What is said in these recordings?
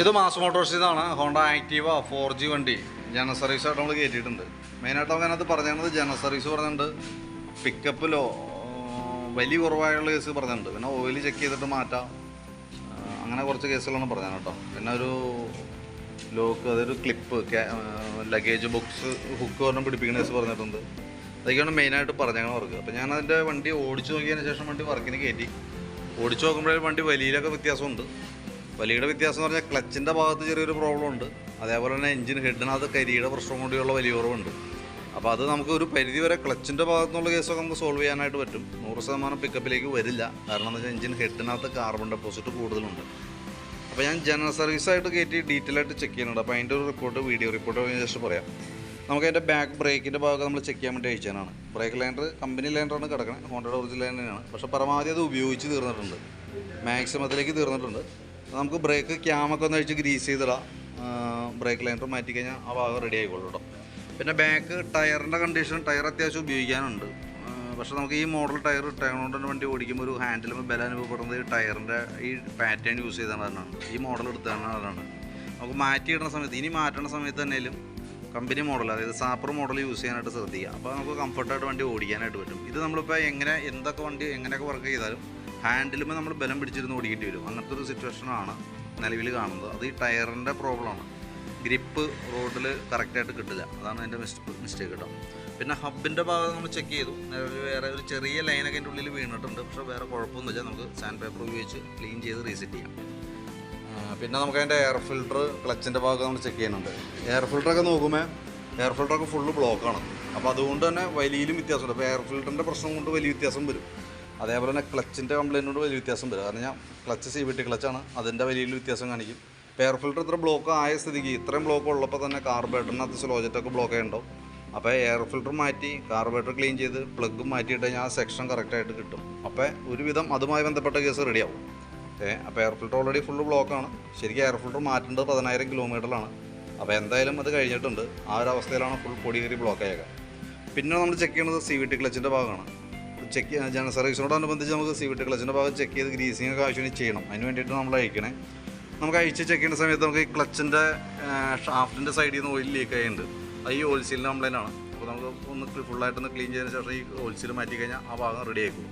ഇത് മാസ് മോട്ടോഴ്സിൽ നിന്നാണ് ഹോണ്ട ആക്റ്റീവ ഫോർ ജി വണ്ടി. ജനറൽ സർവീസ് ആയിട്ട് നമ്മൾ കയറ്റിയിട്ടുണ്ട് മെയിനായിട്ട് നമുക്ക് അതിനകത്ത് പറഞ്ഞത് ജനറൽ സർവീസ് പറഞ്ഞിട്ടുണ്ട്. പിക്കപ്പിലോ വലിയ കുറവായുള്ള കേസ് പറഞ്ഞിട്ടുണ്ട്. പിന്നെ ഓയിൽ ചെക്ക് ചെയ്തിട്ട് മാറ്റാം. അങ്ങനെ കുറച്ച് കേസുകളാണ് പറഞ്ഞത് കേട്ടോ. പിന്നെ ഒരു ലോക്ക് അതൊരു ക്ലിപ്പ് ലഗേജ് ബോക്സ് ഹുക്ക് പറഞ്ഞ് പിടിപ്പിക്കുന്ന കേസ് പറഞ്ഞിട്ടുണ്ട്. അതൊക്കെയാണ് മെയിനായിട്ട് പറഞ്ഞാൽ അവർക്ക് അപ്പോൾ ഞാൻ അതിന്റെ വണ്ടി ഓടിച്ചു നോക്കിയതിന് ശേഷം വണ്ടി വർക്കിന് കയറ്റി ഓടിച്ചു നോക്കുമ്പോഴേ വണ്ടി വലിയിലൊക്കെ വ്യത്യാസമുണ്ട്. വലിയുടെ വ്യത്യാസം എന്ന് പറഞ്ഞാൽ ക്ലച്ചിന്റെ ഭാഗത്ത് ചെറിയൊരു പ്രോബ്ലം ഉണ്ട്. അതേപോലെ തന്നെ എഞ്ചിൻ ഹെഡിനകത്ത് കരിയുടെ പ്രശ്നം കൂടിയുള്ള വലിയ കുറവുണ്ട്. അപ്പോൾ അത് നമുക്ക് ഒരു പരിധി വരെ ക്ലച്ചിന്റെ ഭാഗത്തുനിന്നുള്ള കേസൊക്കെ നമുക്ക് സോൾവ് ചെയ്യാനായിട്ട് പറ്റും. നൂറ് ശതമാനം പിക്കപ്പിലേക്ക് വരില്ല. കാരണം എന്താ വെച്ചാൽ എഞ്ചിൻ ഹെഡിനകത്ത് കാർബൺ ഡെപ്പോസിറ്റ് കൂടുതലുണ്ട്. അപ്പോൾ ഞാൻ ജനറൽ സർവീസായിട്ട് കയറ്റി ഡീറ്റെയിൽ ആയിട്ട് ചെക്ക് ചെയ്യുന്നുണ്ട്. അപ്പോൾ അതിന്റെ ഒരു റിപ്പോർട്ട് വീഡിയോ റിപ്പോർട്ട് ജസ്റ്റ് പറയാം. നമുക്ക് അതിന്റെ ബാക്ക് ബ്രേക്കിന്റെ ഭാഗം നമ്മൾ ചെക്ക് ചെയ്യാൻ വേണ്ടി അയച്ചതാണ്. ബ്രേക്ക് ലൈൻഡർ കമ്പനി ലൈൻഡറാണ് കിടക്കുന്നത് ഹോണ്ടയുടെ ഒറിജിനൽ ലൈൻഡറാണ് പക്ഷേ പരമാവധി അത് ഉപയോഗിച്ച് തീർന്നിട്ടുണ്ട്. മാക്സിമത്തിലേക്ക് തീർന്നിട്ടുണ്ട്. നമുക്ക് ബ്രേക്ക് ക്യാമൊക്കെ ഒന്ന് അഴിച്ച് ഗ്രീസ് ചെയ്തിടാം. ബ്രേക്ക് ലൈനർ മാറ്റി കഴിഞ്ഞാൽ ആ ഭാഗം റെഡി ആയിക്കോളൂ കേട്ടോ പിന്നെ ബാക്ക് ടയറിന്റെ കണ്ടീഷൻ ടയർ അത്യാവശ്യം ഉപയോഗിക്കാനുണ്ട്. പക്ഷേ നമുക്ക് ഈ മോഡൽ ടയർ ഇട്ടതുകൊണ്ട് തന്നെ വണ്ടി ഓടിക്കുമ്പോൾ ഒരു ഹാൻഡിലും ബല അനുഭവപ്പെടുന്നത് ഈ ടയറിന്റെ ഈ പാറ്റേൺ യൂസ് ചെയ്താണ് ഈ മോഡൽ എടുത്തതാണ് കാരണമാണ്. നമുക്ക് മാറ്റിയിടുന്ന സമയത്ത് ഇനി മാറ്റുന്ന സമയത്ത് തന്നെയും കമ്പനി മോഡൽ അതായത് സാപ്പർ മോഡൽ യൂസ് ചെയ്യാനായിട്ട് ശ്രദ്ധിക്കുക. അപ്പോൾ നമുക്ക് കംഫർട്ടായിട്ട് വണ്ടി ഓടിക്കാനായിട്ട് പറ്റും. ഇത് നമ്മളിപ്പോൾ എങ്ങനെ എന്തൊക്കെ വണ്ടി എങ്ങനെയൊക്കെ വർക്ക് ചെയ്താലും ഹാൻഡിലുമ്പോൾ നമ്മൾ ബലം പിടിച്ചിരുന്ന് ഓടിക്കേണ്ടി വരും. അങ്ങനത്തെ ഒരു സിറ്റുവേഷനാണ് നിലവിൽ കാണുന്നത്. അത് ഈ ടയറിന്റെ പ്രോബ്ലമാണ്. ഗ്രിപ്പ് റോഡിൽ കറക്റ്റായിട്ട് കിട്ടില്ല. അതാണ് എന്റെ മിസ്റ്റേക്ക് കേട്ടോ പിന്നെ ഹബിന്റെ ഭാഗം നമ്മൾ ചെക്ക് ചെയ്തു. വേറെ ഒരു ചെറിയ ലൈനൊക്കെ അതിന്റെ ഉള്ളിൽ വീണിട്ടുണ്ട്. പക്ഷേ വേറെ കുഴപ്പമൊന്നുമില്ല. നമുക്ക് സാൻഡ് പേപ്പർ ഉപയോഗിച്ച് ക്ലീൻ ചെയ്ത് റീസെറ്റ് ചെയ്യാം. പിന്നെ നമുക്ക് അതിന്റെ എയർ ഫിൽട്ടർ ക്ലച്ചിന്റെ ഭാഗം നമ്മൾ ചെക്ക് ചെയ്യുന്നുണ്ട്. എയർ ഫിൽട്ടറൊക്കെ നോക്കുമ്പോൾ എയർ ഫിൽട്ടറൊക്കെ ഫുള്ള് ബ്ലോക്കാണ് അപ്പോൾ അതുകൊണ്ട് തന്നെ വലിയിലും വ്യത്യാസമുണ്ട്. അപ്പോൾ എയർ ഫിൽറ്ററിന്റെ പ്രശ്നം കൊണ്ട് വലിയ വ്യത്യാസം വരും. അതേപോലെ തന്നെ ക്ലച്ചിന്റെ കംപ്ലൈന്റിനോട് വലിയ വ്യത്യാസം വരും. കാരണം ഞാൻ ക്ലച്ച് സി ബി ടി ക്ലച്ചാണ്. അതിന്റെ വലിയ വ്യത്യാസം കാണിക്കും. പെയർ ഫിൽറ്റർ ഇത്ര ബ്ലോക്ക് ആയ സ്ഥിതിക്ക് ഇത്രയും ബ്ലോക്ക് ഉള്ളപ്പോൾ തന്നെ കാർബേറ്ററിനകത്ത് സ്ലോജറ്റൊക്കെ ബ്ലോക്ക് ആയിട്ടുണ്ടാവും അപ്പോൾ എയർ ഫിൽറ്റർ മാറ്റി കാർബേറ്റർ ക്ലീൻ ചെയ്ത് പ്ലഗ് മാറ്റിയിട്ട് ഞാൻ ആ സെക്ഷൻ കറക്റ്റായിട്ട് കിട്ടും. അപ്പോൾ ഒരുവിധം അതുമായി ബന്ധപ്പെട്ട കേസ് റെഡിയാവും ഏ അപ്പോൾ എയർ ഫിൽറ്റർ ഓൾറെഡി ഫുള്ള് ബ്ലോക്കാണ് ശരിക്കും എയർ ഫിൽറ്റർ മാറ്റേണ്ടത് പതിനായിരം കിലോമീറ്ററിലാണ് അപ്പോൾ എന്തായാലും അത് കഴിഞ്ഞിട്ടുണ്ട്. ആ ഒരു അവസ്ഥയിലാണ് ഫുൾ പൊടി കയറി ബ്ലോക്ക് ആയേക്കാം പിന്നെ നമ്മൾ ചെക്ക് ചെയ്യുന്നത് സി വി ടി ക്ലച്ചിന്റെ ഭാഗമാണ്. ചെക്ക് ജനറൽ സർവീസിനോടനുബന്ധിച്ച് നമുക്ക് സി വി ടി ക്ലച്ചിന്റെ ഭാഗം ചെക്ക് ചെയ്ത് ഗ്രീസിങ് ഒക്കെ ആവശ്യം ചെയ്യണം. അതിന് വേണ്ടിയിട്ട് നമ്മൾ അയക്കണേ. നമുക്ക് അയച്ച് ചെക്ക് ചെയ്യുന്ന സമയത്ത് നമുക്ക് ഈ ക്ലച്ചിന്റെ ഷാഫ്റ്റിന്റെ സൈഡിൽ നിന്ന് ഓയിൽ ലീക്ക് ആയിട്ടുണ്ട്. അത് ഈ ഓയിൽ സീലിന്റെ കംപ്ലൈന്റ് ആണ്. അപ്പോൾ നമുക്ക് ഒന്ന് ഫുള്ളായിട്ടൊന്ന് ക്ലീൻ ചെയ്തതിന് ശേഷം ഈ ഓയിൽ സീൽ മാറ്റി കഴിഞ്ഞാൽ ആ ഭാഗം റെഡി ആയിക്കും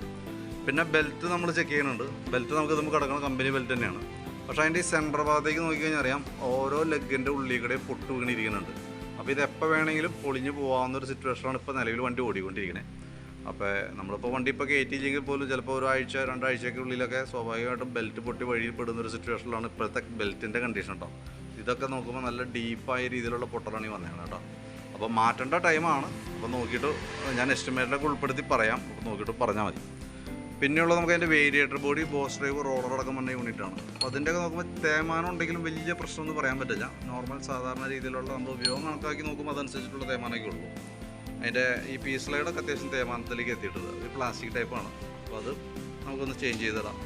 പിന്നെ ബെൽറ്റ് നമ്മൾ ചെക്ക് ചെയ്യുന്നുണ്ട്. ബെൽറ്റ് നമുക്ക് നമുക്ക് കിടക്കുന്ന കമ്പനി ബെൽറ്റ് തന്നെയാണ്. പക്ഷേ അതിന്റെ ഈ സെന്റർ ഭാഗത്തേക്ക് നോക്കിക്കഴിഞ്ഞാൽ അറിയാം ഓരോ ലെഗിന്റെ ഉള്ളിൽ കൂടെ പൊട്ട് വീണിരിക്കുന്നുണ്ട് അപ്പോൾ ഇത് എപ്പോൾ വേണമെങ്കിലും പൊളിഞ്ഞ് പോകാവുന്ന ഒരു സിറ്റുവേഷനാണ് ഇപ്പോൾ നിലവിൽ വണ്ടി ഓടിക്കൊണ്ടിരിക്കുന്നത് അപ്പോൾ നമ്മളിപ്പോൾ വണ്ടി ഇപ്പോൾ കയറ്റിയില്ലെങ്കിൽ പോലും ചിലപ്പോൾ ഒരാഴ്ച രണ്ടാഴ്ചയ്ക്ക് ഉള്ളിലൊക്കെ സ്വാഭാവികമായിട്ടും ബെൽറ്റ് പൊട്ടി വഴിയിൽ പെടുന്ന ഒരു സിറ്റുവേഷനിലാണ് ഇപ്പോഴത്തെ ബെൽറ്റിന്റെ കണ്ടീഷൻ കേട്ടോ ഇതൊക്കെ നോക്കുമ്പോൾ നല്ല ഡീപ്പായ രീതിയിലുള്ള പൊട്ടലാണ് ഈ വന്നേക്കുന്നത് കേട്ടോ. അപ്പോൾ മാറ്റേണ്ട ടൈമാണ് അപ്പോൾ നോക്കിയിട്ട് ഞാൻ എസ്റ്റിമേറ്റിലൊക്കെ ഉൾപ്പെടുത്തി പറയാം. അപ്പോൾ നോക്കിയിട്ട് പറഞ്ഞാൽ മതി. പിന്നെയുള്ളത് നമുക്ക് അതിന്റെ variator body boss drive roller അടക്കം വന്ന യൂണിറ്റാണ് അപ്പോൾ അതിന്റെയൊക്കെ നോക്കുമ്പോൾ തേമാനം ഉണ്ടെങ്കിലും വലിയ പ്രശ്നമൊന്നും പറയാൻ പറ്റില്ല. നോർമൽ സാധാരണ രീതിയിലുള്ള നമ്മൾ ഉപയോഗം കണക്കാക്കി നോക്കുമ്പോൾ അതനുസരിച്ചിട്ടുള്ള തേമാനമൊക്കെ ഉള്ളൂ. അതിന്റെ ഈ പീസ് സ്ലൈഡൊക്കെ അത്യാവശ്യം തേമാനത്തിലേക്ക് എത്തിയിട്ടുള്ളത്. ഒരു പ്ലാസ്റ്റിക് ടൈപ്പാണ് അപ്പോൾ അത് നമുക്കൊന്ന് ചേഞ്ച് ചെയ്തിടാം.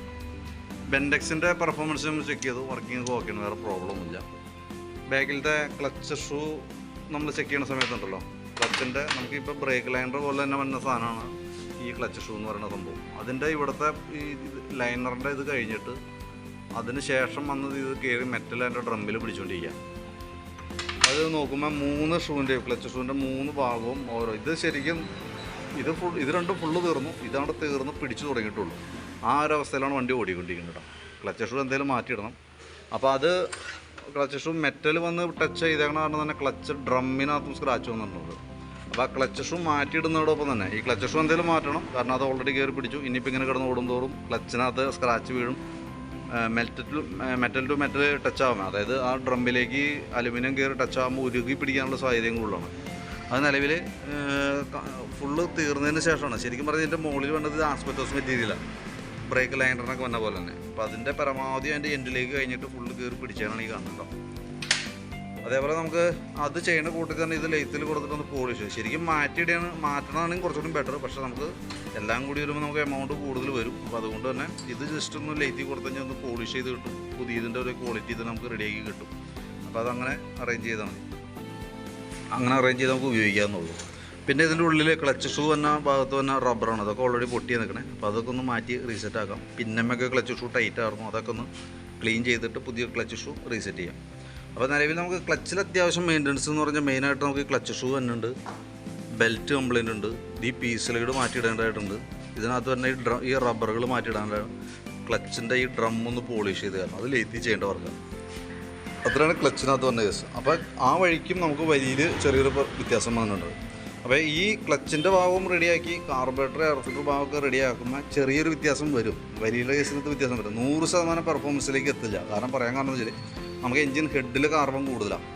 ബെൻഡെക്സിന്റെ പെർഫോമൻസ് നമ്മൾ ചെക്ക് ചെയ്തു. വർക്കിംഗ് ഓക്കെയാണ് വേറെ പ്രോബ്ലം ഒന്നുമില്ല. ബാക്കിലത്തെ ക്ലച്ച് ഷൂ നമ്മൾ ചെക്ക് ചെയ്യുന്ന സമയത്തുണ്ടല്ലോ. ക്ലച്ചിന്റെ നമുക്കിപ്പോൾ ബ്രേക്ക് ലൈനർ പോലെ തന്നെ വന്ന സാധനമാണ് ഈ ക്ലച്ച് ഷൂ എന്ന് പറയുന്ന സംഭവം. അതിന്റെ ഇവിടുത്തെ ഈ ലൈനറിന്റെ ഇത് കഴിഞ്ഞിട്ട് അതിന് ശേഷം വന്നത് ഇത് കയറി മെറ്റൽ അതിന്റെ ഡ്രമ്മിൽ പിടിച്ചുകൊണ്ടിരിക്കുക അത് നോക്കുമ്പോൾ മൂന്ന് ഷൂവിന്റെ ക്ലച്ച് ഷൂവിന്റെ മൂന്ന് ഭാഗവും ഓരോ ഇത് ശരിക്കും ഇത് ഫുൾ ഇത് രണ്ടും ഫുള്ള് തീർന്നു. ഇതവിടെ തീർന്ന് പിടിച്ചു തുടങ്ങിയിട്ടുള്ളൂ. ആ ഒരു അവസ്ഥയിലാണ് വണ്ടി ഓടിക്കൊണ്ടിരിക്കുന്നത് കേട്ടോ ക്ലച്ച് ഷൂ എന്തെങ്കിലും മാറ്റിയിടണം. അപ്പോൾ അത് ക്ലച്ച് ഷൂ മെറ്റൽ വന്ന് ടച്ച് ചെയ്തേക്കണ കാരണം തന്നെ ക്ലച്ച് ഡ്രമ്മിനകത്തും സ്ക്രാച്ച് വന്നിട്ടുണ്ട്. അപ്പോൾ ആ ക്ലച്ച് ഷൂ മാറ്റിയിടുന്നതോടൊപ്പം തന്നെ ഈ ക്ലച്ച് ഷൂ എന്തെങ്കിലും മാറ്റണം. കാരണം അത് ഓൾറെഡി കയറി പിടിച്ചു. ഇനിയിപ്പോൾ ഇങ്ങനെ കിടന്ന് ഓടുന്തോറും ക്ലച്ചിനകത്ത് സ്ക്രാച്ച് വീഴും. Metal to metal to metal touch ആവും അതായത് ആ ഡ്രമ്മിലേക്ക് അലുമിനിയം കയറി ടച്ച് ആകുമ്പോൾ ഉരുകി പിടിക്കാനുള്ള സാഹചര്യം കൂടുതലാണ്. അത് നിലവിൽ ഫുള്ള് തീർന്നതിന് ശേഷമാണ്. ശരിക്കും പറഞ്ഞാൽ ഇതിന്റെ മുകളിൽ വേണ്ടത് ആസ്പെറ്റോസ് മെറ്റീരിയലാണ് ബ്രേക്ക് ലൈനറിനൊക്കെ വന്ന പോലെ തന്നെ. അപ്പോൾ അതിന്റെ പരമാവധി അതിന്റെ എൻഡിലേക്ക് കഴിഞ്ഞിട്ട് ഫുള്ള് കയറി പിടിച്ചാണ് ഈ കാണുന്നുണ്ടോ അതേപോലെ നമുക്ക് അത് ചെയ്യുന്ന കൂട്ടത്തിൽ തന്നെ ഇത് ലെയ്ത്തിൽ കൊടുത്തിട്ടൊന്ന് പോളിഷ് ശരിക്കും മാറ്റിയിടാണ് മാറ്റണമെങ്കിൽ കുറച്ചുകൂടി ബെറ്റർ പക്ഷെ നമുക്ക് എല്ലാം കൂടി വരുമ്പോൾ നമുക്ക് എമൗണ്ട് കൂടുതൽ വരും. അപ്പോൾ അതുകൊണ്ട് തന്നെ ഇത് ജസ്റ്റ് ഒന്ന് ലെയ്ത്തിൽ കൊടുത്തു കഴിഞ്ഞാൽ ഒന്ന് പോളിഷ് ചെയ്ത് കിട്ടും. പുതിയതിന്റെ ഒരു ക്വാളിറ്റി ഇത് നമുക്ക് റെഡിയാക്കി കിട്ടും. അപ്പോൾ അതങ്ങനെ അറേഞ്ച് ചെയ്താൽ മതി. അങ്ങനെ അറേഞ്ച് ചെയ്ത് നമുക്ക് ഉപയോഗിക്കാമെന്നുള്ളൂ പിന്നെ ഇതിന്റെ ഉള്ളിൽ ക്ലച്ച് ഷൂ എന്ന ഭാഗത്ത് തന്നെ റബ്ബറാണ് അതൊക്കെ ഓൾറെഡി പൊട്ടി നിൽക്കണേ അപ്പോൾ അതൊക്കെ ഒന്ന് മാറ്റി റീസെറ്റ് ആക്കാം. പിന്നമ്മയൊക്കെ ക്ലച്ച് ഷൂ ടൈറ്റ് ആയിരുന്നു അതൊക്കെ ഒന്ന് ക്ലീൻ ചെയ്തിട്ട് പുതിയ ക്ലച്ച് ഷൂ റീസെറ്റ് ചെയ്യാം. അപ്പോൾ നിലവിൽ നമുക്ക് ക്ലച്ചിൽ അത്യാവശ്യം മെയിന്റനൻസ് എന്ന് പറഞ്ഞാൽ മെയിനായിട്ട് നമുക്ക് ക്ലച്ച് ഷൂ തന്നെ ഉണ്ട് ബെൽറ്റ് കംപ്ലൈന്റ് ഉണ്ട്. ഈ പീസിലൈഡ് മാറ്റിയിടേണ്ടതായിട്ടുണ്ട്. ഇതിനകത്ത് തന്നെ ഈ ഡ്ര ഈ റബ്ബറുകൾ മാറ്റിയിടാനുള്ള ക്ലച്ചിന്റെ ഈ ഡ്രം ഒന്ന് പോളിഷ് ചെയ്ത് തരണം. അത് ലേത്തി ചെയ്യേണ്ട വർക്കാണ് അത്രയാണ് ക്ലച്ചിനകത്ത് വന്ന കേസ് അപ്പോൾ ആ വഴിക്കും നമുക്ക് വലിയ ചെറിയൊരു വ്യത്യാസം വന്നിട്ടുണ്ട്. അപ്പോൾ ഈ ക്ലച്ചിന്റെ ഭാഗവും റെഡിയാക്കി കാർബറേറ്റർ എയർ ഫിൽറ്റർ ഭാഗമൊക്കെ റെഡിയാക്കുമ്പോൾ ചെറിയൊരു വ്യത്യാസം വരും. വലിയ കേസിനകത്ത് വ്യത്യാസം വരും നൂറ് ശതമാനം പെർഫോമൻസിലേക്ക് എത്തില്ല. കാരണം പറയാൻ കാരണം വെച്ചാൽ നമുക്ക് എൻജിൻ ഹെഡിൽ കാർബൺ കൂടുതലാണ്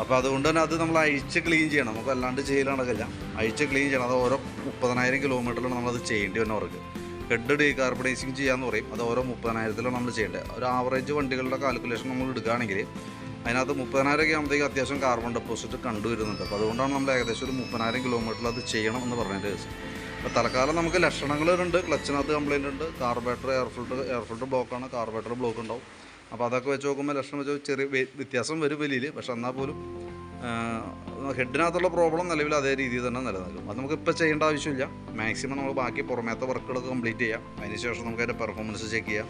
അപ്പോൾ അതുകൊണ്ട് തന്നെ അത് നമ്മൾ അഴിച്ച് ക്ലീൻ ചെയ്യണം. നമുക്ക് അല്ലാണ്ട് ചെയ്യൽ നടക്കില്ല അഴിച്ച് ക്ലീൻ ചെയ്യണം. അത് ഓരോ മുപ്പതിനായിരം കിലോമീറ്ററിലാണ് നമ്മളത് ചെയ്യേണ്ടി വരുന്ന അവർക്ക് ഹെഡ് ഡീകാർബണൈസിങ് ചെയ്യാന്ന് പറയും. അത് ഓരോ മുപ്പതിനായിരത്തിലാണ് നമ്മൾ ചെയ്യേണ്ടത്. ഒരു ആവറേജ് വണ്ടികളുടെ കാൽക്കുലേഷൻ നമ്മൾ എടുക്കുകയാണെങ്കിൽ അതിനകത്ത് മുപ്പതിനായിരം ഒക്കെ ആകുമ്പോഴത്തേക്ക് അത്യാവശ്യം കാർബൺ ഡെപ്പോസിറ്റ് കണ്ടുവരുന്നുണ്ട് അപ്പോൾ അതുകൊണ്ടാണ് നമ്മൾ ഏകദേശം ഒരു മുപ്പതിനായിരം കിലോമീറ്ററിൽ അത് ചെയ്യണം എന്ന് കേസ് അപ്പോൾ തൽക്കാലം നമുക്ക് ലക്ഷണങ്ങളുണ്ട് ക്ലച്ചിനകത്ത് കംപ്ലയിന്റ് ഉണ്ട്. Carburettor air filter air filter ബ്ലോക്കാണ് കാർബേറ്റർ ബ്ലോക്ക് ഉണ്ടാവും. അപ്പോൾ അതൊക്കെ വെച്ച് നോക്കുമ്പോൾ ലക്ഷണം വെച്ച് ചെറിയ വ്യത്യാസം വരും വലിയ പക്ഷെ എന്നാൽ പോലും ഹെഡിനകത്തുള്ള പ്രോബ്ലം നിലവിൽ അതേ രീതിയിൽ തന്നെ നിലനിൽക്കും. അത് നമുക്ക് ഇപ്പോൾ ചെയ്യേണ്ട ആവശ്യമില്ല. മാക്സിമം നമ്മൾ ബാക്കി പുറമേത്തെ വർക്കുകളൊക്കെ കംപ്ലീറ്റ് ചെയ്യാം. അതിന് ശേഷം നമുക്ക് അതിന്റെ പെർഫോമൻസ് ചെക്ക് ചെയ്യാം.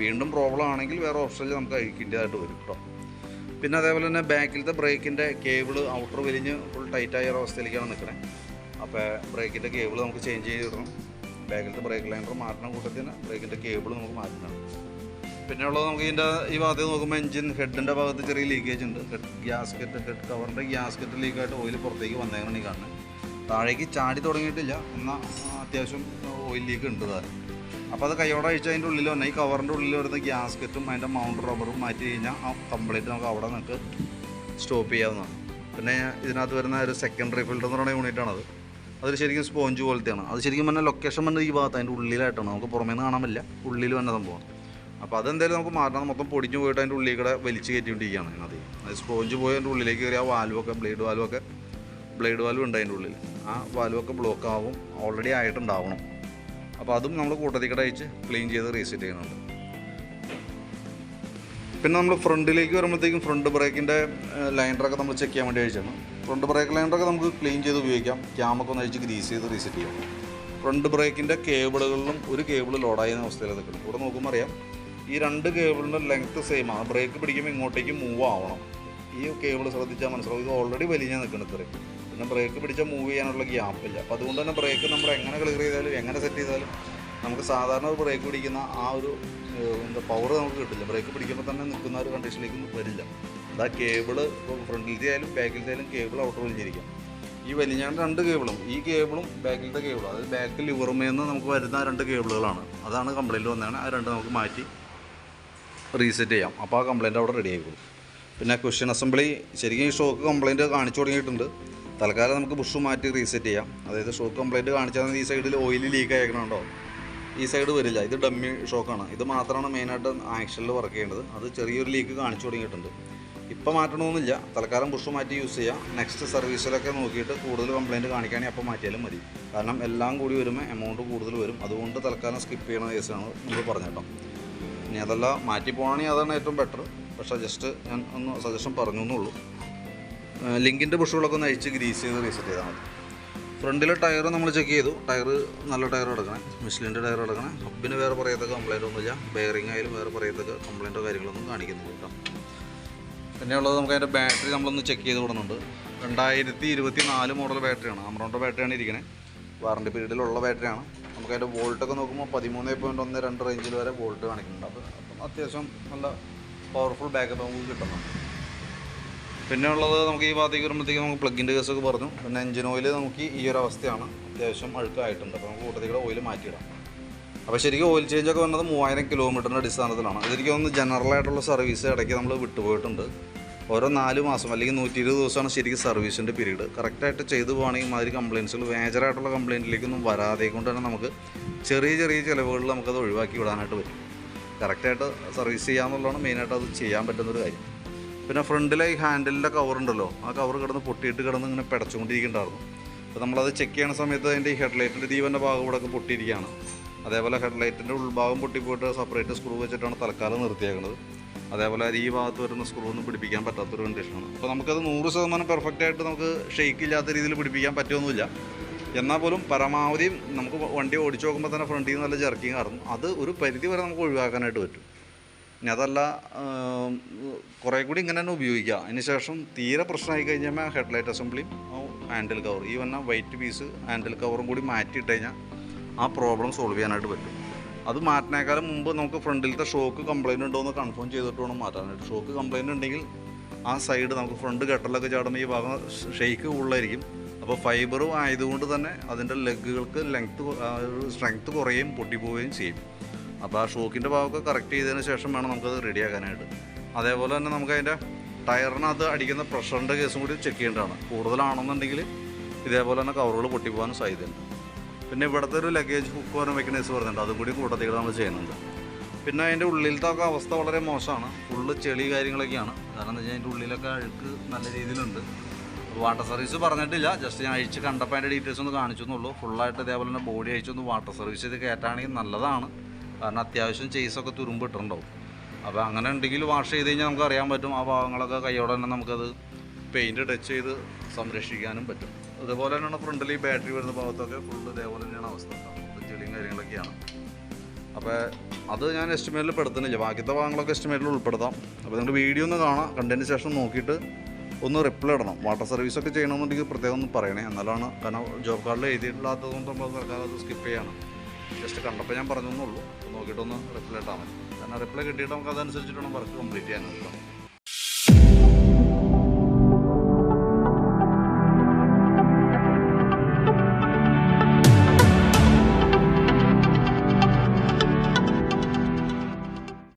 വീണ്ടും പ്രോബ്ലം ആണെങ്കിൽ വേറെ ഓപ്ഷനിൽ നമുക്ക് അഴിക്കേണ്ടതായിട്ട് വരും കേട്ടോ പിന്നെ അതേപോലെ തന്നെ ബാക്കിലത്തെ ബ്രേക്കിന്റെ കേബിൾ ഔട്ടർ വലിഞ്ഞ് ഫുൾ ടൈറ്റായ ഒരു അവസ്ഥയിലേക്കാണ് നിൽക്കുന്നത് അപ്പോൾ ബ്രേക്കിന്റെ കേബിൾ നമുക്ക് ചേഞ്ച് ചെയ്തിടണം ബാക്കിലത്തെ ബ്രേക്ക് ലൈനർ മാറ്റണം കൂട്ടത്തിന് ബ്രേക്കിന്റെ കേബിൾ നമുക്ക് മാറ്റണം പിന്നെ ഉള്ളത് നമുക്ക് ഇതിന്റെ ഈ ഭാഗത്ത് നോക്കുമ്പോൾ എഞ്ചിൻ ഹെഡിന്റെ ഭാഗത്ത് ചെറിയ ലീക്കേജ് ഉണ്ട്. ഹെഡ് ഗ്യാസ്കറ്റ് ഹെഡ് കവറിന്റെ ഗ്യാസ്കറ്റ് ലീക്കായിട്ട് ഓയിൽ പുറത്തേക്ക് വന്നേക്കണം കാണുന്നത് താഴേക്ക് ചാടി തുടങ്ങിയിട്ടില്ല. എന്നാൽ അത്യാവശ്യം ഓയിൽ ലീക്ക് ഉണ്ട് താരം അപ്പോൾ അത് കൈയോടെ അഴിച്ച് അതിന്റെ ഉള്ളിൽ വന്നാൽ ഈ കവറിന്റെ ഉള്ളിൽ വരുന്ന ഗ്യാസ്കറ്റും അതിന്റെ മൗണ്ട് റബ്ബറും മാറ്റി കഴിഞ്ഞാൽ ആ കംപ്ലീറ്റ് നമുക്ക് അവിടെ നമുക്ക് സ്റ്റോപ്പ് ചെയ്യാവുന്നതാണ്. പിന്നെ ഇതിനകത്ത് വരുന്ന ഒരു സെക്കൻഡറി ഫിൽറ്റർ എന്ന് പറയുന്ന യൂണിറ്റാണത് അതൊരു ശരിക്കും സ്പോഞ്ച് പോലത്തെയാണ്. അത് ശരിക്കും പറഞ്ഞാൽ ലൊക്കേഷൻ വന്നത് ഈ ഭാഗത്ത് അതിന്റെ ഉള്ളിലായിട്ടാണ്. നമുക്ക് പുറമേ നിന്ന് കാണാൻ പറ്റില്ല. ഉള്ളിൽ വന്ന സംഭവം. അപ്പോൾ അതെന്തായാലും നമുക്ക് മാറ്റണം മൊത്തം പൊടിഞ്ഞു പോയിട്ട് അതിന്റെ ഉള്ളിൽ കൂടെ വലിച്ചു കയറ്റിക്കൊണ്ടിരിക്കുകയാണ് അതിനകത്ത്. അത് സ്പോഞ്ച് പോയി അതിന്റെ ഉള്ളിലേക്ക് കയറി ആ വാൽവൊക്കെ ബ്ലേഡ് വാൽവൊക്കെ ബ്ലേഡ് വാൽവ് ഉണ്ട് അതിന്റെ ഉള്ളിൽ. ആ വാൽവൊക്കെ ബ്ലോക്ക് ആവും ഓൾറെഡി ആയിട്ടുണ്ടാവണം. അപ്പോൾ അതും നമ്മൾ കൂട്ടത്തിൽ കൂടെ അയച്ച് ക്ലീൻ ചെയ്ത് റീസെറ്റ് ചെയ്യുന്നുണ്ട്. പിന്നെ നമ്മൾ ഫ്രണ്ടിലേക്ക് വരുമ്പോഴത്തേക്കും ഫ്രണ്ട് ബ്രേക്കിന്റെ ലൈൻഡറൊക്കെ നമ്മൾ ചെക്ക് ചെയ്യാൻ വേണ്ടി അയച്ചാണ് ഫ്രണ്ട് ബ്രേക്ക് ലൈൻഡറൊക്കെ നമുക്ക് ക്ലീൻ ചെയ്ത് ഉപയോഗിക്കാം. ക്യാമൊക്കെ ഒന്ന് അഴിച്ച് ഗ്രീസ് ചെയ്ത് റീസെറ്റ് ചെയ്യാം. ഫ്രണ്ട് ബ്രേക്കിന്റെ കേബിളുകളിലും ഒരു കേബിൾ ലോഡായ അവസ്ഥയിൽ നിൽക്കണം ഇവിടെ നോക്കുമ്പോൾ അറിയാം. ഈ രണ്ട് കേബിളിന്റെ ലെങ്ത്ത് സെയിം ആണ് ബ്രേക്ക് പിടിക്കുമ്പോൾ ഇങ്ങോട്ടേക്ക് മൂവ് ആവണം. ഈ കേബിൾ ശ്രദ്ധിച്ചാൽ മനസ്സിലാവും. ഇത് ഓൾറെഡി വലിഞ്ഞ നിൽക്കുന്നത് ഇത്രയും പിന്നെ ബ്രേക്ക് പിടിച്ചാൽ മൂവ് ചെയ്യാനുള്ള ഗ്യാപ്പ് ഇല്ല. അപ്പോൾ അതുകൊണ്ട് തന്നെ ബ്രേക്ക് നമ്മൾ എങ്ങനെ ക്ലിയർ ചെയ്താലും എങ്ങനെ സെറ്റ് ചെയ്താലും നമുക്ക് സാധാരണ ബ്രേക്ക് പിടിക്കുന്ന ആ ഒരു എന്താ പവർ നമുക്ക് കിട്ടില്ല. ബ്രേക്ക് പിടിക്കുമ്പോൾ തന്നെ നിൽക്കുന്ന ഒരു കണ്ടീഷനിലേക്ക് വരില്ല. അതാ കേബിൾ ഇപ്പോൾ ഫ്രണ്ടിലത്തെ ആയാലും ബാക്കിലത്തെ ആയാലും കേബിൾ ഔട്ടർ വലിഞ്ഞിരിക്കാം ഈ വലിഞ്ഞാണ്ട് രണ്ട് കേബിളും ഈ കേബിളും ബാക്കിലത്തെ കേബിളും. അതായത് ബാക്കിൽ ലിവറുമേന്ന് നമുക്ക് വരുന്ന രണ്ട് കേബിളുകളാണ്. അതാണ് കംപ്ലൈന്റ് വന്നതാണ് ആ രണ്ട് നമുക്ക് മാറ്റി റീസെറ്റ് ചെയ്യാം. അപ്പോൾ ആ കംപ്ലയിന്റ് അവിടെ റെഡി ആയിക്കോളും. പിന്നെ ക്വസ്റ്റ്യൻ അസംബ്ലി ശരിക്കും ഈ ഷോക്ക് കംപ്ലയിന്റ് കാണിച്ചു തുടങ്ങിയിട്ടുണ്ട്. തൽക്കാലം നമുക്ക് ബുഷ് മാറ്റി റീസെറ്റ് ചെയ്യാം. അതായത് ഷോക്ക് കംപ്ലയിന്റ് കാണിച്ചാൽ ഈ സൈഡിൽ ഓയിൽ ലീക്ക് ആയിക്കണുണ്ടോ? ഈ സൈഡ് വരില്ല. ഇത് ഡമ്മി ഷോക്കാണ് ഇത് മാത്രമാണ് മെയിനായിട്ട് ആക്ഷനിൽ വർക്ക് ചെയ്യേണ്ടത്. അത് ചെറിയൊരു ലീക്ക് കാണിച്ചു തുടങ്ങിയിട്ടുണ്ട്. ഇപ്പോൾ മാറ്റണമെന്നില്ല തൽക്കാലം ബുഷ് മാറ്റി യൂസ് ചെയ്യാം. നെക്സ്റ്റ് സർവീസിലൊക്കെ നോക്കിയിട്ട് കൂടുതൽ കംപ്ലയിന്റ് കാണിക്കുകയാണെങ്കിൽ അപ്പോൾ മാറ്റിയാലും മതി. കാരണം എല്ലാം കൂടി വരുമ്പോൾ എമൗണ്ട് കൂടുതൽ വരും. അതുകൊണ്ട് തൽക്കാലം സ്കിപ്പ് ചെയ്യണ കേസാണ് നമ്മൾ പറഞ്ഞേട്ടോ ഇനി അതല്ല മാറ്റി പോകണമെങ്കിൽ അതാണ് ഏറ്റവും ബെറ്റർ പക്ഷേ ജസ്റ്റ് ഞാൻ ഒന്ന് സജഷൻ പറഞ്ഞു എന്നുള്ളൂ. ലിങ്കിന്റെ ബുഷുകളൊക്കെ ഒന്ന് അഴിച്ച് ഗ്രീസ് ചെയ്ത് റീസെറ്റ് ചെയ്താൽ മതി. ഫ്രണ്ടിലെ ടയർ നമ്മൾ ചെക്ക് ചെയ്തു. ടയർ നല്ല ടയർ എടുക്കണേ. മിഷ്ലിന്റെ ടയർ എടുക്കണേ. ഹബിന് വേറെ പറയത്തക്ക കംപ്ലൈന്റ് ഒന്നുമില്ല. ബെയറിംഗ് ആയാലും വേറെ പറയത്തക്ക കംപ്ലൈന്റോ കാര്യങ്ങളൊന്നും കാണിക്കുന്നില്ല കേട്ടോ. പിന്നെയുള്ളത് നമുക്ക് അതിന്റെ ബാറ്ററി നമ്മളൊന്ന് ചെക്ക് ചെയ്ത് കൊടുക്കുന്നുണ്ട്. രണ്ടായിരത്തി ഇരുപത്തി നാല് മോഡൽ ബാറ്ററിയാണ് അമറോണിന്റെ ബാറ്ററിയാണ് ഇരിക്കണേ. വാറണ്ടി പീരീഡിലുള്ള ബാറ്ററിയാണ് നമുക്ക് അതിന്റെ വോൾട്ടൊക്കെ നോക്കുമ്പോൾ പതിമൂന്ന് പോയിന്റ് ഒന്ന് രണ്ട് റേഞ്ചിൽ വരെ വോൾട്ട് കാണിക്കുന്നുണ്ട്. അപ്പം അത്യാവശ്യം നല്ല പവർഫുൾ ബാക്കപ്പ് നമുക്ക് കിട്ടുന്നുണ്ട്. പിന്നെ ഉള്ളത് നമുക്ക് ഈ ഭാഗത്തേക്ക് വരുമ്പോഴത്തേക്ക് നമുക്ക് പ്ലഗിന്റെ കേസൊക്കെ പറഞ്ഞു. പിന്നെ എഞ്ചിൻ ഓയിൽ നമുക്ക് ഈ ഒരു അവസ്ഥയാണ് അത്യാവശ്യം അഴുക്കായിട്ടുണ്ട്. അപ്പോൾ നമുക്ക് കൂട്ടത്തിൽ കൂടെ ഓയിൽ മാറ്റിയിടാം. അപ്പോൾ ശരിക്കും ഓയിൽ ചേഞ്ച് ഒക്കെ വന്നത് മൂവായിരം കിലോമീറ്ററിന്റെ അടിസ്ഥാനത്തിലാണ്. ഇതെനിക്ക് തോന്നുന്നു ജനറൽ ആയിട്ടുള്ള സർവീസ് ഇടയ്ക്ക് നമ്മൾ വിട്ടുപോയിട്ടുണ്ട്. ഓരോ നാല് മാസം അല്ലെങ്കിൽ നൂറ്റി ഇരുപത് ദിവസമാണ് ശരിക്കും സർവീസിന്റെ പീരീഡ്. കറക്റ്റായിട്ട് ചെയ്തു പോകുകയാണെങ്കിൽ മാതിരി കംപ്ലയിൻസുകൾ മേജറായിട്ടുള്ള കംപ്ലയിന്റിലേക്കൊന്നും വരാതെ കൊണ്ട് തന്നെ നമുക്ക് ചെറിയ ചെറിയ ചിലവുകളിൽ നമുക്കത് ഒഴിവാക്കി വിടാനായിട്ട് പറ്റും. കറക്റ്റായിട്ട് സർവീസ് ചെയ്യാമെന്നുള്ളതാണ് മെയിനായിട്ട് അത് ചെയ്യാൻ പറ്റുന്നൊരു കാര്യം. പിന്നെ ഫ്രണ്ടിലെ ഈ ഹാൻഡിലിന്റെ കവർ ഉണ്ടല്ലോ ആ കവർ കിടന്ന് പൊട്ടിയിട്ട് കിടന്ന് ഇങ്ങനെ പിടച്ചുകൊണ്ടിരിക്കുന്നുണ്ടായിരുന്നു. അപ്പോൾ നമ്മളത് ചെക്ക് ചെയ്യുന്ന സമയത്ത് അതിന്റെ ഈ ഹെഡ്ലൈറ്റിന്റെ ദീപന്റെ ഭാഗം ഇവിടെ ഒക്കെ പൊട്ടിയിരിക്കുകയാണ്. അതേപോലെ ഹെഡ്ലൈറ്റിന്റെ ഉൾഭാഗം പൊട്ടിപ്പോയിട്ട് സെപ്പറേറ്റ് സ്ക്രൂ വെച്ചിട്ടാണ് തൽക്കാലം നിർത്തിയേക്കുന്നത്. അതേപോലെ അത് ഈ ഭാഗത്ത് വരുന്ന സ്ക്രൂ ഒന്നും പിടിപ്പിക്കാൻ പറ്റാത്തൊരു കണ്ടീഷനാണ് അപ്പോൾ നമുക്കത് നൂറ് ശതമാനം പെർഫെക്റ്റ് ആയിട്ട് നമുക്ക് ഷെയ്ക്ക് ഇല്ലാത്ത രീതിയിൽ പിടിപ്പിക്കാൻ പറ്റുമൊന്നുമില്ല എന്നാൽ പോലും പരമാവധി നമുക്ക് വണ്ടി ഓടിച്ചു നോക്കുമ്പോൾ തന്നെ ഫ്രണ്ടിൽ നിന്ന് നല്ല ജർക്കിങ് ആയിരുന്നു. അത് ഒരു പരിധി വരെ നമുക്ക് ഒഴിവാക്കാനായിട്ട് പറ്റും. ഇനി അതല്ല കുറേ കൂടി ഇങ്ങനെ തന്നെ ഉപയോഗിക്കുക അതിന് ശേഷം തീരെ പ്രശ്നമായി കഴിഞ്ഞാൽ ഹെഡ്ലൈറ്റ് അസംബ്ലിയും ഹാൻഡിൽ കവർ ഈ വന്ന വൈറ്റ് പീസ് ഹാൻഡിൽ കവറും കൂടി മാറ്റിയിട്ട് കഴിഞ്ഞാൽ ആ പ്രോബ്ലം സോൾവ് ചെയ്യാനായിട്ട് പറ്റും. അത് മാറ്റുന്നേക്കാളും മുമ്പ് നമുക്ക് ഫ്രണ്ടിലത്തെ ഷോക്ക് കംപ്ലൈന്റ് ഉണ്ടോ എന്ന് കൺഫേം ചെയ്തിട്ട് വേണം മാറ്റാനായിട്ട്. ഷോക്ക് കംപ്ലൈന്റ് ഉണ്ടെങ്കിൽ ആ സൈഡ് നമുക്ക് ഫ്രണ്ട് കെട്ടലൊക്കെ ചാടുമ്പോൾ ഈ ഭാഗം ഷെയ്ക്ക് കൂടുതലായിരിക്കും. അപ്പോൾ ഫൈബറും ആയതുകൊണ്ട് തന്നെ അതിന്റെ ലെഗുകൾക്ക് ലെങ്ത്ത് സ്ട്രെങ്ത്ത് കുറയുകയും പൊട്ടിപ്പോവുകയും ചെയ്യും. അപ്പോൾ ആ ഷോക്കിന്റെ ഭാഗമൊക്കെ കറക്റ്റ് ചെയ്തതിന് ശേഷം വേണം നമുക്കത് റെഡിയാക്കാനായിട്ട് അതേപോലെ തന്നെ നമുക്ക് അതിന്റെ ടയറിനകത്ത് അടിക്കുന്ന പ്രഷറിന്റെ കേസും കൂടി ചെക്ക് ചെയ്യേണ്ടതാണ്. കൂടുതലാണെന്നുണ്ടെങ്കിൽ ഇതേപോലെ തന്നെ കവറുകൾ പൊട്ടിപ്പോകാനും സാധ്യതയുണ്ട്. പിന്നെ ഇവിടുത്തെ ഒരു ലഗേജ് ഹുക്ക് പറഞ്ഞ മെക്കാനിസം പറഞ്ഞിട്ടുണ്ട്. അതും കൂടി കൂട്ടത്തിൽ നമ്മൾ ചെയ്യുന്നുണ്ട്. പിന്നെ അതിന്റെ ഉള്ളിലത്തെ ഒക്കെ അവസ്ഥ വളരെ മോശമാണ്. ഫുള്ള് ചെളി കാര്യങ്ങളൊക്കെയാണ്. കാരണം എന്താ വെച്ചാൽ അതിന്റെ ഉള്ളിലൊക്കെ അഴുക്ക് നല്ല രീതിയിലുണ്ട്. വാട്ടർ സർവീസ് പറഞ്ഞിട്ടില്ല. ജസ്റ്റ് ഞാൻ അഴിച്ച് കണ്ടപ്പോൾ അതിന്റെ ഡീറ്റെയിൽസ് ഒന്ന് കാണിച്ചു എന്നുള്ളൂ ഫുള്ളായിട്ട് ഇതേപോലെ തന്നെ ബോഡി അഴിച്ചൊന്ന് വാട്ടർ സർവീസ് ചെയ്ത് കയറ്റാണെങ്കിൽ നല്ലതാണ്. കാരണം അത്യാവശ്യം തുരുമ്പ് ഇട്ടിട്ടുണ്ടാവും. അപ്പോൾ അങ്ങനെ ഉണ്ടെങ്കിൽ വാഷ് ചെയ്ത് കഴിഞ്ഞാൽ നമുക്ക് അറിയാൻ പറ്റും. ആ ഭാഗങ്ങളൊക്കെ കൈയോടെ തന്നെ നമുക്കത് പെയിന്റ് ടച്ച് ചെയ്ത് സംരക്ഷിക്കാനും പറ്റും. അതുപോലെ തന്നെയാണ് ഫ്രണ്ടിൽ ഈ ബാറ്ററി വരുന്ന ഭാഗത്തൊക്കെ ഫുള്ള് ഇതേപോലെ തന്നെയാണ് അവസ്ഥ. ചെളിയും കാര്യങ്ങളൊക്കെയാണ്. അപ്പോൾ അത് ഞാൻ എസ്റ്റിമേറ്റിൽ പെടുത്തുന്നില്ല. ബാക്കിയത്തെ ഭാഗങ്ങളൊക്കെ എസ്റ്റിമേറ്റിൽ ഉൾപ്പെടുത്താം. അപ്പോൾ നിങ്ങൾ വീഡിയോ ഒന്ന് കാണാം. കണ്ടതിന് ശേഷം നോക്കിയിട്ട് ഒന്ന് റിപ്ലൈ ഇടണം. വാട്ടർ സർവീസൊക്കെ ചെയ്യണമെന്നുണ്ടെങ്കിൽ പ്രത്യേകം ഒന്ന് പറയണേ. എന്നാലാണ് കാരണം ജോബ് കാർഡിൽ എഴുതിയിട്ടില്ലാത്തതുകൊണ്ട് നമ്മൾ സർക്കാർ അത് സ്കിപ്പ് ചെയ്യണം. ജസ്റ്റ് കണ്ടപ്പോൾ ഞാൻ പറഞ്ഞെന്നുള്ളൂ നോക്കിയിട്ടൊന്ന് റിപ്ലൈ ഇട്ടാൽ മതി. കാരണം റിപ്ലൈ കിട്ടിയിട്ട് നമുക്ക് അതനുസരിച്ചിട്ട് വേണം വർക്ക് കംപ്ലീറ്റ് ചെയ്യാനായിട്ട്.